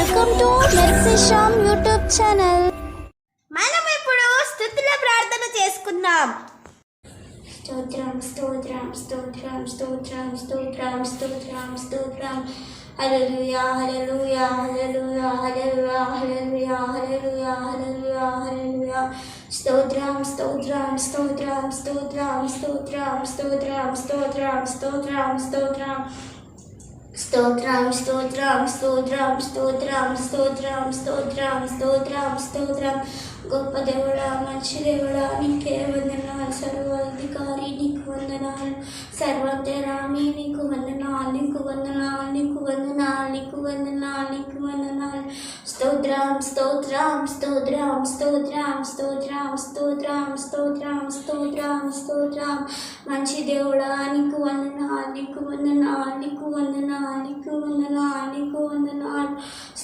Welcome to Mercisham YouTube channel మనం ఇప్పుడు స్థుతుల ప్రార్థన చేసుకుందాం స్తోత్రం స్తోత్రం స్తోత్రం స్తోత్రం స్తోత్రం స్తోత్రం స్తోత్రం హల్లెలూయా హల్లెలూయా హల్లెలూయా హల్లెలూయా హల్లెలూయా హల్లెలూయా హల్లెలూయా హల్లెలూయా స్తోత్రం స్తోత్రం స్తోత్రం స్తోత్రం స్తోత్రం స్తోత్రం స్తోత్రం స్తోత్రం స్తోత్రం స్తోత్రం స్తోత్రం స్తోత్రం స్తోత్రం స్తోత్రం స్తోత్రం స్తోత్రం స్తోత్రం గొప్ప దేవుడా మంచి దేవుడా నీకే వందనాలు సర్వాధికారి నీకు వందనాలు సర్వజ్ఞరామి నీకు వందనాలు నీకు వందనాలు నీకు వందనాలు నీకు వందనాలు నీకు వందనాలు స్తోత్రం స్తోత్రం స్తోత్రం స్తోత్రం స్తోత్రం స్తోత్రం స్తోత్రం స్తోత్రం స్తోత్రం మంచి దేవుడా నీకు వందనాలు నీకు వందనాలు నీకు వందనాలు నీకు వందనాలు నీకు వందనాలు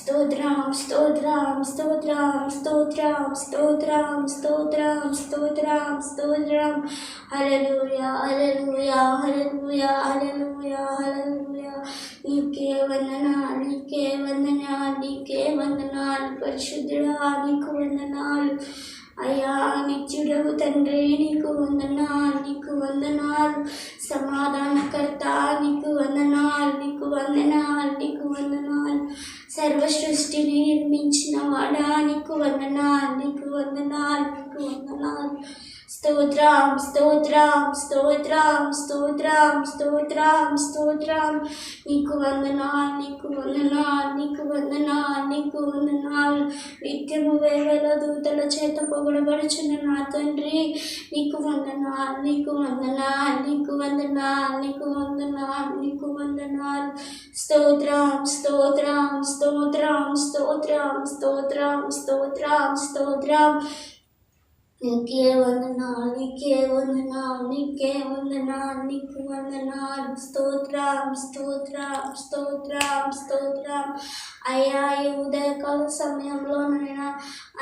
స్తోత్రం స్తోత్రం స్తోత్రం స్తోత్రం స్తోత్రం స్తోత్రం స్తోత్రం స్తోత్రం హల్లెలూయా హల్లెలూయా హల్లెలూయా హల్లెలూయా హల్లెలూయా నీకే వందనాలు నీకే వందనాలు నీకే వందనాలు పరిశుద్ధుడా నీకు వందనాలు అయ్యా నిత్యుడవు తండ్రి నీకు వందనాలు నీకు వందనాలు సమాధానకర్త నీకు వందనాలు నీకు వందనాలు నీకు వందనాలు సర్వ సృష్టిని నిర్మించిన వాడా? నీకు వందనాలు నీకు వందనాలు నీకు వందనాలు. స్తోత్రం స్తోత్రం స్తోత్రం స్తోత్రం స్తోత్రం స్తోత్రం నీకు వందనాలు నీకు వందనాలు నీకు వందనాలు నీకు వందనాలు నిత్యము వేవేల దూతల చేత పొగడబడుచున్న నా తండ్రి. నీకు వందనాలు నీకు వందనాలు నీకు వందనాలు నీకు వందనాలు నీకు వందనాలు స్తోత్రం స్తోత్రం స్తోత్రం స్తోత్రం స్తోత్రం స్తోత్రం స్తోత్రం नित्य वंदना नित्य वंदना नित्य वंदना नित्य वंदना स्तोत्राम स्तोत्राम स्तोत्राम स्तोत्राम। అయ్యా ఈ ఉదయకాల సమయంలోనైనా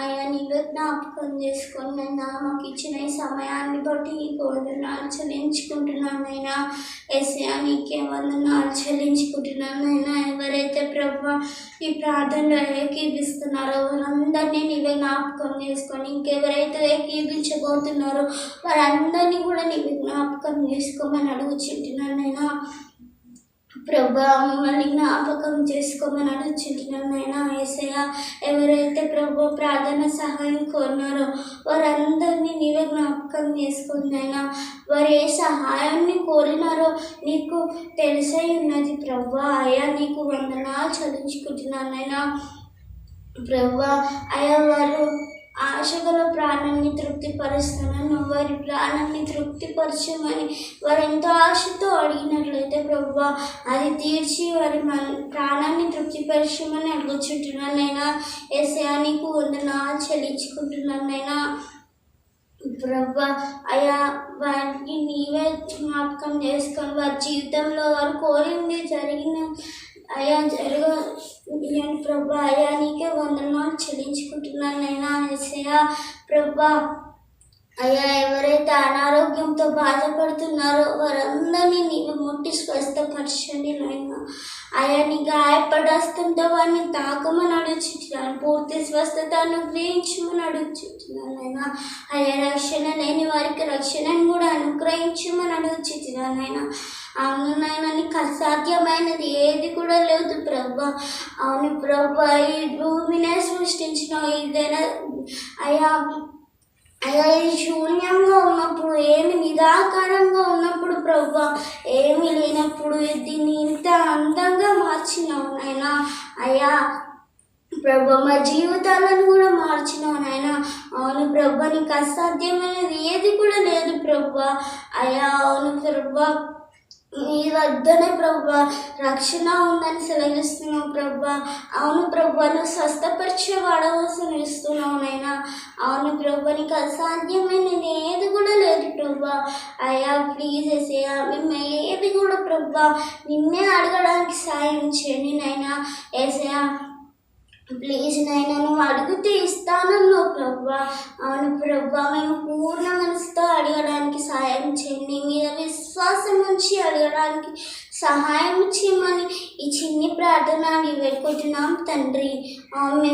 అయ్యా నీవే జ్ఞాపకం చేసుకొని నైనా మాకు ఇచ్చిన ఈ సమయాన్ని బట్టి నీకు వందనాలు చెల్లించుకుంటున్నానైనా ఎస్యా నీకే వందనాలు చెల్లించుకుంటున్నానైనా ఎవరైతే ప్రభు ఈ ప్రార్థనలో ఏకీపిస్తున్నారో వారందరినీ నీవే జ్ఞాపకం చేసుకొని ఇంకెవరైతే ఏకీపించబోతున్నారో వారందరినీ కూడా నీవే జ్ఞాపకం చేసుకోమని అడుగుచుంటున్నానైనా ప్రభా మిమ్మల్ని జ్ఞాపకం చేసుకోమని అడుగుచుంటున్నాను నైనా ఎవరైతే ప్రభు ప్రార్థన సహాయం కోరినారో వారందరినీ నీవే జ్ఞాపకం చేసుకున్నైనా వారు ఏ సహాయాన్ని కోరినారో నీకు తెలిసై ఉన్నది ప్రభా. అయ్యా నీకు వందనాలు చదివించుకుంటున్నానైనా ప్రభా అయ్యా వారు ఆశగల ప్రాణాన్ని తృప్తిపరుస్తానని వారి ప్రాణాన్ని తృప్తిపరచమని వారు ఎంతో ఆశతో అడిగినట్లయితే ప్రభు అది తీర్చి వారి మన ప్రాణాన్ని తృప్తిపరచమని అడుగుచుంటున్నాను నైనా ఏసయానికి వందనా వందనాలు చెల్లించుకుంటున్నాను నైనా ప్రభా అయా వారికి నీవే జ్ఞాపకం చేసుకొని వారి జీవితంలో వారు కోరింది జరిగిన అయా జరగ ప్రభా అయా నీకే వందనాలు చెల్లించుకుంటున్నాను నైనా ఎసయా ప్రభా అయ్యా ఎవరైతే అనారోగ్యంతో బాధపడుతున్నారో వారందరినీ నీవు ముట్టి స్వస్థపరచండి నాయన. అయ్యా నీ గాయపడస్తుంటే వారిని తాకమని అడుగుచున్నాను. పూర్తి స్వస్థత అనుగ్రహించమని అడుగుచున్నాను నాయన. అయ్యా రక్షణ లేని వారికి రక్షణను కూడా అనుగ్రహించమని అడుగుచున్నాను నాయన. అవును నాయన నీకు అసాధ్యమైనది ఏది కూడా లేదు ప్రభా. అవును ప్రభా ఈ భూమినే సృష్టించిన ఇదైనా? అయ్యా అయ్యా ఇది శూన్యంగా ఉన్నప్పుడు ఏమి నిరాకారంగా ఉన్నప్పుడు ప్రభు ఏమి లేనప్పుడు దీన్ని ఇంత అందంగా మార్చినావు నాయన. అయ్యా ప్రభు మా జీవితాలను కూడా మార్చినావు నాయన. అవును ప్రభా నీకు అసాధ్యమైనది ఏది కూడా లేదు ప్రభు. అయ్యా అవును ప్రభా. నీ వద్దనే ప్రభా. రక్షణ ఉందని సెలవిస్తున్నావు ప్రభా. అవును ప్రభా నువ్వు స్వస్థపరిచే వాడవలసిన ఇస్తున్నావు నైనా అవును ప్రభా నీకు అసాధ్యమైనది ఏది కూడా లేదు ప్రభా. అయ్యా ప్లీజ్ వేసేయా మేము ఏది కూడా ప్రభా నిన్నే అడగడానికి సాయం చేయండి నైనా ఏసయా ప్లీజ్ నైనా నువ్వు అడిగితే ఇస్తానన్నావు ప్రభా. అవును ప్రభా మేము పూర్ణ మనసుతో అడగడానికి సాయం చేయండి నీ మీద విశ్వాసం ఉంచి అడగడానికి సహాయం చేయమని ఈ చిన్ని ప్రార్థన వేడుకుంటున్నాం తండ్రి. ఆమె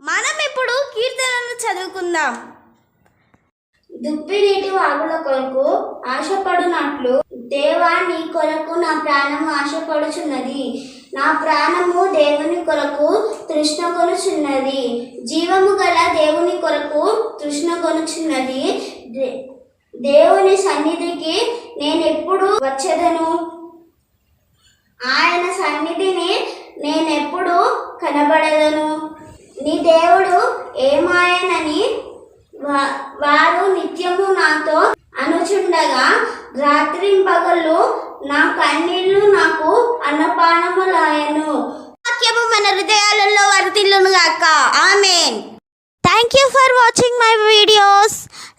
మనం ఇప్పుడు కీర్తనలు చదువుకుందాం. దుప్పి నీటి వాగుల కొరకు ఆశపడునట్లు దేవా నీ కొరకు నా ప్రాణము ఆశపడుచున్నది. నా ప్రాణము దేవుని కొరకు తృష్ణ కొనుచున్నది. జీవము గల దేవుని కొరకు తృష్ణ కొనుచున్నది. దేవుని సన్నిధికి నేను ఎప్పుడు వచ్చేదను? ఆయన సన్నిధిని నేను ఎప్పుడు కనబడదను? నీ దేవుడు ఏమాయనని వారు నిత్యము నాతో అనుచుండగా రాత్రింపగళ్ళు నా కన్నీళ్ళు నాకు అన్నపానములాయను వాక్యము మన హృదయాలలో వరదిల్లును గాక amen. Thank you for watching my videos